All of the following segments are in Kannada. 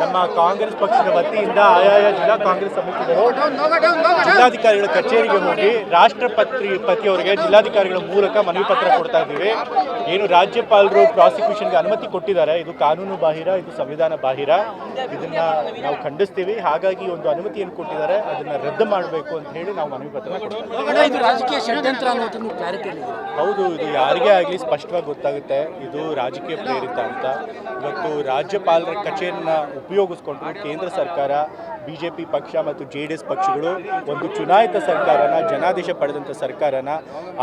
ನಮ್ಮ ಕಾಂಗ್ರೆಸ್ ಪಕ್ಷದ ವತಿಯಿಂದ ಆಯಾಯ ಜಿಲ್ಲಾ ಕಾಂಗ್ರೆಸ್ ಸಮಿತಿಗಳು ಜಿಲ್ಲಾಧಿಕಾರಿಗಳ ಕಚೇರಿಗೆ ಹೋಗಿ ರಾಷ್ಟ್ರಪತಿ ಪತಿಯವರಿಗೆ ಜಿಲ್ಲಾಧಿಕಾರಿಗಳ ಮೂಲಕ ಮನವಿ ಪತ್ರ ಕೊಡ್ತಾ ಇದ್ದೀವಿ. ಏನು ರಾಜ್ಯಪಾಲರು ಪ್ರಾಸಿಕ್ಯೂಷನ್ಗೆ ಅನುಮತಿ ಕೊಟ್ಟಿದ್ದಾರೆ ಇದು ಕಾನೂನು ಬಾಹಿರ ಇದು ಸಂವಿಧಾನ ಬಾಹಿರ. ಇದನ್ನ ನಾವು ಖಂಡಿಸ್ತೀವಿ. ಹಾಗಾಗಿ ಒಂದು ಅನುಮತಿಯನ್ನು ಕೊಟ್ಟಿದ್ದಾರೆ ಅದನ್ನ ರದ್ದು ಮಾಡಬೇಕು ಅಂತ ಹೇಳಿ ನಾವು ಮನವಿ ಪತ್ರ ಹೌದು ಇದು ಯಾರಿಗೇ ಆಗಲಿ ಸ್ಪಷ್ಟವಾಗಿ ಗೊತ್ತಾಗುತ್ತೆ. ಇದು ರಾಜಕೀಯ ಪ್ರೇರಿತ ಅಂತ. ಇವತ್ತು ರಾಜ್ಯಪಾಲರ ಕಚೇರಿನ ಉಪಯೋಗಿಸ್ಕೊಂಡು ಕೇಂದ್ರ ಸರ್ಕಾರ. ಬಿ ಜೆ ಪಿ ಪಕ್ಷ ಮತ್ತು ಜೆ ಡಿ ಎಸ್ ಪಕ್ಷಗಳು ಒಂದು ಚುನಾಯಿತ ಸರ್ಕಾರನ, ಜನಾದೇಶ ಪಡೆದಂಥ ಸರ್ಕಾರನ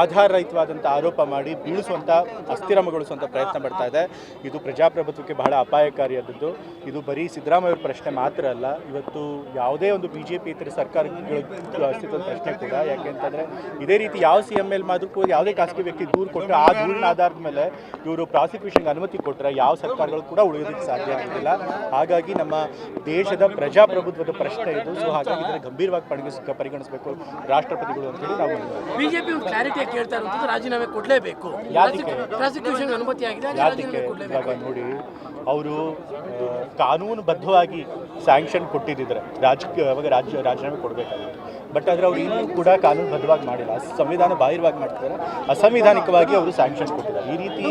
ಆಧಾರರಹಿತವಾದಂಥ ಆರೋಪ ಮಾಡಿ ಬೀಳಿಸುವಂಥ ಅಸ್ಥಿರಮಗೊಳಿಸುವಂಥ ಪ್ರಯತ್ನ ಮಾಡ್ತಾ ಇದೆ. ಇದು ಪ್ರಜಾಪ್ರಭುತ್ವಕ್ಕೆ ಬಹಳ ಅಪಾಯಕಾರಿಯಾದದ್ದು. ಇದು ಬರೀ ಸಿದ್ದರಾಮಯ್ಯ ಪ್ರಶ್ನೆ ಮಾತ್ರ ಅಲ್ಲ, ಇವತ್ತು ಯಾವುದೇ ಒಂದು ಬಿ ಜೆ ಪಿ ಇತರ ಸರ್ಕಾರಗಳ ಅಸ್ತಿತ್ವದ ಪ್ರಶ್ನೆ ಕೂಡ ಯಾಕೆಂತಂದರೆ ಇದೇ ರೀತಿ ಯಾವ ಸಿ ಎಂ ಎಲ್ ಮಾದ್ರೂ ಯಾವುದೇ ಖಾಸಗಿ ವ್ಯಕ್ತಿ ದೂರು ಕೊಟ್ಟರೆ ಆ ದೂರಿನ ಆಧಾರದ ಮೇಲೆ ಇವರು ಪ್ರಾಸಿಕ್ಯೂಷನ್ಗೆ ಅನುಮತಿ ಕೊಟ್ಟರೆ ಯಾವ ಸರ್ಕಾರಗಳು ಕೂಡ ಉಳಿಯೋದಕ್ಕೆ ಸಾಧ್ಯ ಆಗೋದಿಲ್ಲ ಹಾಗಾಗಿ ನಮ್ಮ ದೇಶದ ಪ್ರಜಾಪ್ರಭುತ್ವದ ಪ್ರಶ್ನೆ ಇದು ಸೊ ಹಾಗಾಗಿ ಇದನ್ನು ಗಂಭೀರವಾಗಿ ಪರಿಗಣಿಸ್ ಪರಿಗಣಿಸಬೇಕು ರಾಷ್ಟ್ರಪತಿಗಳು ಅಂತ ಹೇಳಿ ನಾವು. ಬಿಜೆಪಿ ಒಂದು ಕ್ಲಾರಿಟಿ ಕೇಳ್ತಾ ಇರುವಂಥದ್ದು ರಾಜೀನಾಮೆ ಕೊಡಲೇಬೇಕು ಯಾತಕ್ಕೆ? ಪ್ರಾಸಿಕ್ಯೂಷನ್ ಅನುಮತಿ ಆಗಿದೆ ಯಾತಕ್ಕೆ ಇವಾಗ ನೋಡಿ ಅವರು ಕಾನೂನುಬದ್ಧವಾಗಿ ಸ್ಯಾಂಕ್ಷನ್ ಕೊಟ್ಟಿದ್ದಿದ್ರೆ ರಾಜಕೀಯ ಅವಾಗ ರಾಜ್ಯ ರಾಜೀನಾಮೆ ಕೊಡಬೇಕಾಗಿತ್ತು ಬಟ್ ಆದರೆ ಅವ್ರು ಇನ್ನೂ ಕೂಡ ಕಾನೂನುಬದ್ಧವಾಗಿ ಮಾಡಿಲ್ಲ. ಸಂವಿಧಾನ ಬಾಹಿರವಾಗಿ ಮಾಡ್ತಿದ್ದಾರೆ ಅಸಂವಿಧಾನಿಕವಾಗಿ ಅವರು ಸ್ಯಾಂಕ್ಷನ್ ಕೊಟ್ಟಿದ್ದಾರೆ. ಈ ರೀತಿ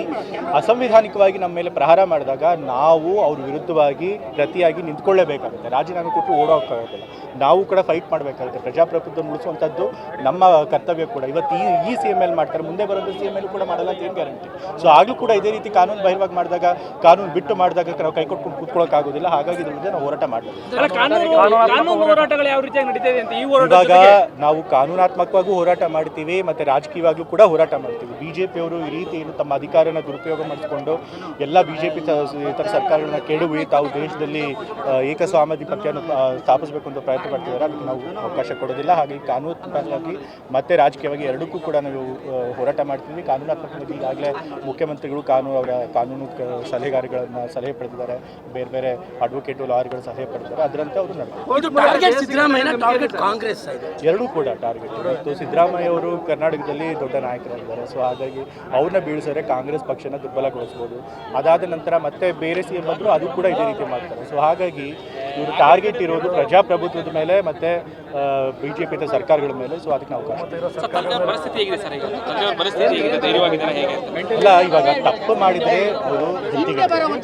ಅಸಂವಿಧಾನಿಕವಾಗಿ ನಮ್ಮ ಮೇಲೆ ಪ್ರಹಾರ ಮಾಡಿದಾಗ ನಾವು ಅವ್ರ ವಿರುದ್ಧವಾಗಿ ಪ್ರತಿಯಾಗಿ ನಿಂತ್ಕೊಳ್ಳೇಬೇಕಾಗುತ್ತೆ. ರಾಜೀನಾಮೆ ಕೊಟ್ಟು ಓಡೋಕ್ಕಾಗೋದಿಲ್ಲ ನಾವು ಕೂಡ ಫೈಟ್ ಮಾಡಬೇಕಾಗುತ್ತೆ. ಪ್ರಜಾಪ್ರಭುತ್ವ ಉಳಿಸುವಂಥದ್ದು ನಮ್ಮ ಕರ್ತವ್ಯ ಕೂಡ. ಇವತ್ತು ಈ ಈ ಸಿ ಎಂ ಎಲ್ ಮಾಡ್ತಾರೆ. ಮುಂದೆ ಬರೋದು ಸಿ ಎಂ ಎಲ್ ಕೂಡ ಮಾಡಲ್ಲ ಅಂತ ಏನು ಗ್ಯಾರಂಟಿ ಸೊ ಆಗಲೂ ಕೂಡ ಇದೇ ರೀತಿ ಕಾನೂನು ಬಾಹಿರವಾಗಿ ಮಾಡಿದಾಗ ಕಾನೂನು ಬಿಟ್ಟು ಮಾಡಿದಾಗ ನಾವು ಕೈ ಕೊಟ್ಕೊಂಡು ಕೂತ್ಕೊಳ್ಳೋಕ್ಕಾಗೋದಿಲ್ಲ ಹಾಗಾಗಿ ಇದ್ರ ಮುಂದೆ ನಾವು ಹೋರಾಟ ಮಾಡಬೇಕು. ಇವಾಗ ನಾವು ಕಾನೂನಾತ್ಮಕವಾಗೂ ಹೋರಾಟ ಮಾಡ್ತೀವಿ ಮತ್ತೆ ರಾಜಕೀಯವಾಗಿಯೂ ಕೂಡ ಹೋರಾಟ ಮಾಡ್ತೀವಿ. ಬಿಜೆಪಿಯವರು ಈ ರೀತಿ ಏನು ತಮ್ಮ ಅಧಿಕಾರನ ದುರುಪಯೋಗ ಮಾಡಿಕೊಂಡು ಎಲ್ಲ ಬಿಜೆಪಿ ಇತರ ಸರ್ಕಾರಗಳನ್ನ ಕೆಡವಿ ತಾವು ದೇಶದಲ್ಲಿ ಏಕಸ್ವಾಮಾಧಿಪತ್ಯವನ್ನು ಸ್ಥಾಪಿಸಬೇಕು ಅಂತ ಪ್ರಯತ್ನ ಪಡ್ತಿದ್ದಾರೆ ಅದಕ್ಕೆ ನಾವು ಅವಕಾಶ ಕೊಡೋದಿಲ್ಲ. ಹಾಗೆ ಕಾನೂನಾತ್ಮಕವಾಗಿ ಮತ್ತೆ ರಾಜಕೀಯವಾಗಿ ಎರಡಕ್ಕೂ ಕೂಡ ನಾವು ಹೋರಾಟ ಮಾಡ್ತೀವಿ. ಕಾನೂನಾತ್ಮಕವಾಗಿ ಈಗಾಗಲೇ ಮುಖ್ಯಮಂತ್ರಿಗಳು ಕಾನೂನು ಅವರ ಕಾನೂನು ಸಲಹೆಗಾರಗಳನ್ನು ಸಲಹೆ ಪಡೆದಿದ್ದಾರೆ. ಬೇರೆ ಬೇರೆ ಅಡ್ವೊಕೇಟು ಲಾಯರ್ಗಳ ಸಲಹೆ ಪಡೆದಿದ್ದಾರೆ. ಅದರಂತೆ ಅವರು ನಡೆದಿದ್ದಾರೆ. ಟಾರ್ಗೆಟ್ ಸಿದ್ದರಾಮಯ್ಯ ಟಾರ್ಗೆಟ್ ಕಾಂಗ್ರೆಸ್ ಎರಡೂ ಕೂಡ ಟಾರ್ಗೆಟ್ ಇವತ್ತು ಸಿದ್ದರಾಮಯ್ಯ ಅವರು ಕರ್ನಾಟಕದಲ್ಲಿ ದೊಡ್ಡ ನಾಯಕರಾಗಿದ್ದಾರೆ. ಸೊ ಹಾಗಾಗಿ ಅವ್ರನ್ನ ಬೀಳಿಸಿದ್ರೆ ಕಾಂಗ್ರೆಸ್ ಪಕ್ಷನ ದುರ್ಬಲಗೊಳಿಸ್ಬೋದು. ಅದಾದ ನಂತರ ಮತ್ತೆ ಬೇರೆ ಸಿ ಎಂ ಅದು ಕೂಡ ಇದೇ ರೀತಿ ಮಾಡ್ತಾರೆ. ಸೊ ಹಾಗಾಗಿ ಇವರು ಟಾರ್ಗೆಟ್ ಇರೋದು ಪ್ರಜಾಪ್ರಭುತ್ವದ ಮೇಲೆ ಮತ್ತೆ ಬಿ ಜೆ ಪಿ ಸರ್ಕಾರಗಳ ಮೇಲೆ ಸೊ ಅದಕ್ಕೆ ನಾವು ಇಲ್ಲ ಇವಾಗ ತಪ್ಪು ಮಾಡಿದ್ರೆ ಅವರು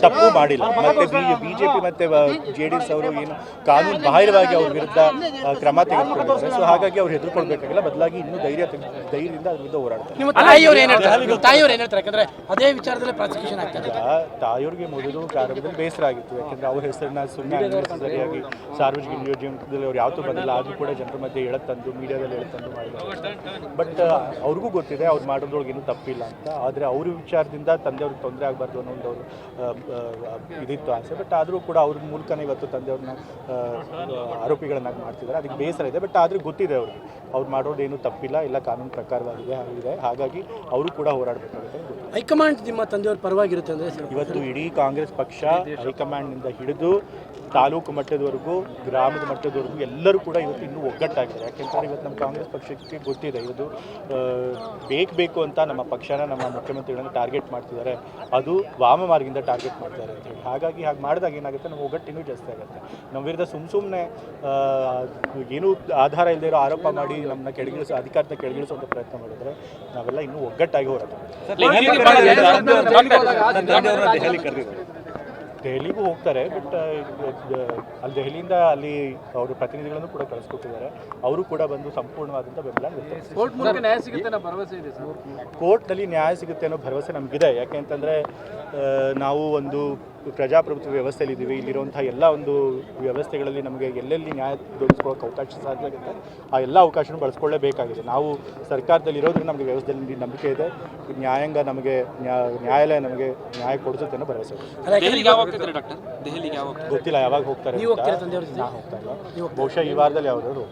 ತಪ್ಪು ಮಾಡಿಲ್ಲ. ಮತ್ತೆ ಬಿ ಜೆ ಪಿ ಮತ್ತೆ ಜೆ ಡಿ ಎಸ್ ಅವರು ಏನು ಕಾನೂನು ಬಾಹಿರವಾಗಿ ಅವ್ರ ವಿರುದ್ಧ ಕ್ರಮ ತೆಗೆದುಕೊಂಡಿದ್ದಾರೆ. ಸೊ ಹಾಗಾಗಿ ಅವ್ರು ಹೆದರ್ಕೊಳ್ಬೇಕಾಗಿಲ್ಲ. ಬದಲಾಗಿ ಇನ್ನೂ ಧೈರ್ಯ ಧೈರ್ಯದಿಂದ ಅದ್ರ ವಿರುದ್ಧ ಹೋರಾಡ್ತಾರೆ. ತಾಯಿಯವ್ರು ಏನ್ ಹೇಳ್ತಾರೆ? ನಿಮ್ಮ ತಾಯಿಯವ್ರು ಏನ್ ಹೇಳ್ತಾರೆ? ಯಾಕಂದ್ರೆ ಅದೇ ವಿಚಾರದಲ್ಲಿ ಪ್ರಾಸಿಕ್ಯೂಷನ್ ಆಗ್ತಾರೆ ಈಗ ತಾಯಿಯವ್ರಿಗೆ ಮೊದಲು ಕಾರ್ಯದಲ್ಲಿ ಬೇಸರ ಆಗಿತ್ತು. ಯಾಕಂದ್ರೆ ಅವ್ರ ಹೆಸರನ್ನ ಸುಮ್ಮನೆ ಸರಿಯಾಗಿ ಸಾರ್ವಜನಿಕ ಜೀವನದಲ್ಲಿ ಅವ್ರು ಯಾವತ್ತೂ ಬಂದಿಲ್ಲ. ಆದರೂ ಕೂಡ ಜನರ ಮಧ್ಯೆ ಎಳತ್ತಂದು ಮೀಡಿಯಾದಲ್ಲಿ ಎಳತ್ತಂದು ಮಾಡಿದ್ದಾರೆ. ಬಟ್ ಅವ್ರಿಗೂ ಗೊತ್ತಿದೆ, ಅವ್ರು ಮಾಡೋದ್ರೊಳಗೆ ಏನೂ ತಪ್ಪಿಲ್ಲ ಅಂತ. ಆದರೆ ಅವ್ರ ವಿಚಾರದಿಂದ ತಂದೆಯವ್ರಿಗೆ ತೊಂದರೆ ಆಗಬಾರ್ದು ಅನ್ನೋ ಒಂದು ಅವರು ಇದಿತ್ತು ಆಸೆ. ಬಟ್ ಆದರೂ ಕೂಡ ಅವ್ರ ಮೂಲಕನೇ ಇವತ್ತು ತಂದೆಯವ್ರನ್ನ ಆರೋಪಿಗಳನ್ನಾಗಿ ಮಾಡ್ತಿದ್ದಾರೆ. ಅದಕ್ಕೆ ಬೇಸರ ಇದೆ. ಬಟ್ ಆದರೂ ಗೊತ್ತಿದೆ ಅವ್ರಿಗೆ. ಅವ್ರು ಮಾಡೋದೇನು ತಪ್ಪಿಲ್ಲ ಎಲ್ಲ ಕಾನೂನು ಪ್ರಕಾರವಾಗಿದೆ ಆಗಿದೆ. ಹಾಗಾಗಿ ಅವರು ಕೂಡ ಹೋರಾಡಬೇಕಾಗುತ್ತೆ. ಹೈಕಮಾಂಡ್ ನಿಮ್ಮ ತಂದೆಯವ್ರ ಪರವಾಗಿರುತ್ತೆ ಅಂದರೆ ಇವತ್ತು ಇಡೀ ಕಾಂಗ್ರೆಸ್ ಪಕ್ಷ ಹೈಕಮಾಂಡ್ನಿಂದ ಹಿಡಿದು ತಾಲೂಕು ಮಟ್ಟದವರೆಗೂ ಗ್ರಾಮದ ಮಟ್ಟದವರೆಗೂ ಎಲ್ಲರೂ ಕೂಡ ಇವತ್ತು ಇನ್ನೂ ಒಗ್ಗಟ್ಟಾಗಿದೆ. ಯಾಕೆಂದರೆ ಇವತ್ತು ನಮ್ಮ ಕಾಂಗ್ರೆಸ್ ಪಕ್ಷಕ್ಕೆ ಗೊತ್ತಿದೆ ಇದು ಬೇಕು ಬೇಕು ಅಂತ ನಮ್ಮ ಪಕ್ಷನ ನಮ್ಮ ಮುಖ್ಯಮಂತ್ರಿಗಳನ್ನು ಟಾರ್ಗೆಟ್ ಮಾಡ್ತಿದ್ದಾರೆ. ಅದು ವಾಮ ಮಾರ್ಗದಿಂದ ಟಾರ್ಗೆಟ್ ಮಾಡ್ತಾರೆ ಅಂತ ಹೇಳಿ. ಹಾಗಾಗಿ ಹಾಗೆ ಮಾಡಿದಾಗ ಏನಾಗುತ್ತೆ ನಮ್ಮ ಒಗ್ಗಟ್ಟು ಇನ್ನೂ ಜಾಸ್ತಿ ಆಗುತ್ತೆ. ನಮ್ಮ ವಿರುದ್ಧ ಸುಮ್ಮ ಸುಮ್ಮನೆ ಏನೂ ಆಧಾರ ಇಲ್ಲದೆ ಇರೋ ಆರೋಪ ಮಾಡಿ ನಮ್ಮನ್ನ ಕೆಳಗಿಳಿಸೋ ಅಧಿಕಾರದ ಕೆಳಗಿಳಿಸುವಂಥ ಪ್ರಯತ್ನ ಮಾಡಿದ್ರೆ ನಾವೆಲ್ಲ ಇನ್ನೂ ಒಗ್ಗಟ್ಟಾಗಿ ಹೋರಾಟ ದೆಹಲಿಗೂ ಹೋಗ್ತಾರೆ? ಬಟ್ ಅಲ್ಲಿ ದೆಹಲಿಯಿಂದ ಅಲ್ಲಿ ಅವರು ಪ್ರತಿನಿಧಿಗಳನ್ನು ಕೂಡ ಕಳಿಸ್ಕೊಟ್ಟಿದ್ದಾರೆ. ಅವರು ಕೂಡ ಬಂದು ಸಂಪೂರ್ಣವಾದಂಥ ಬೆಂಬಲ ವ್ಯಕ್ತಪಡಿಸಿದ್ದಾರೆ. ಕೋರ್ಟ್ ಮೂಲಕ ನ್ಯಾಯ ಸಿಗುತ್ತೆ ಅನ್ನೋ ಭರವಸೆ ಇದೆ ಸರ್? ಕೋರ್ಟ್ನಲ್ಲಿ ನ್ಯಾಯ ಸಿಗುತ್ತೆ ಅನ್ನೋ ಭರವಸೆ ನಮಗಿದೆ. ಯಾಕೆಂತಂದರೆ ನಾವು ಒಂದು ಪ್ರಜಾಪ್ರಭುತ್ವ ವ್ಯವಸ್ಥೆಯಲ್ಲಿ ಇದ್ದೀವಿ ಇಲ್ಲಿರುವಂಥ ಎಲ್ಲ ಒಂದು ವ್ಯವಸ್ಥೆಗಳಲ್ಲಿ ನಮಗೆ ಎಲ್ಲೆಲ್ಲಿ ನ್ಯಾಯ ದೊರಕಿಸ್ಕೊಳ್ಳೋಕೆ ಅವಕಾಶ ಸಾಧ್ಯ ಆಗುತ್ತೆ ಆ ಎಲ್ಲ ಅವಕಾಶನೂ ಬಳಸ್ಕೊಳ್ಳೇಬೇಕಾಗಿದೆ ನಾವು ಸರ್ಕಾರದಲ್ಲಿ ಇರೋದ್ರಿಂದ ನಮಗೆ ವ್ಯವಸ್ಥೆಯಲ್ಲಿ ನಂಬಿಕೆ ಇದೆ ನ್ಯಾಯಾಂಗ ನಮಗೆ ನ್ಯಾ- ನ್ಯಾಯಾಲಯ ನಮಗೆ ನ್ಯಾಯ ಕೊಡಿಸುತ್ತೆ ಅನ್ನೋ ಭರವಸೆ ಗೊತ್ತಿಲ್ಲ ಯಾವಾಗ ಹೋಗ್ತಾರೆ ಬಹುಶಃ ಈ ವಾರದಲ್ಲಿ ಯಾವ್ದಾದ್ರು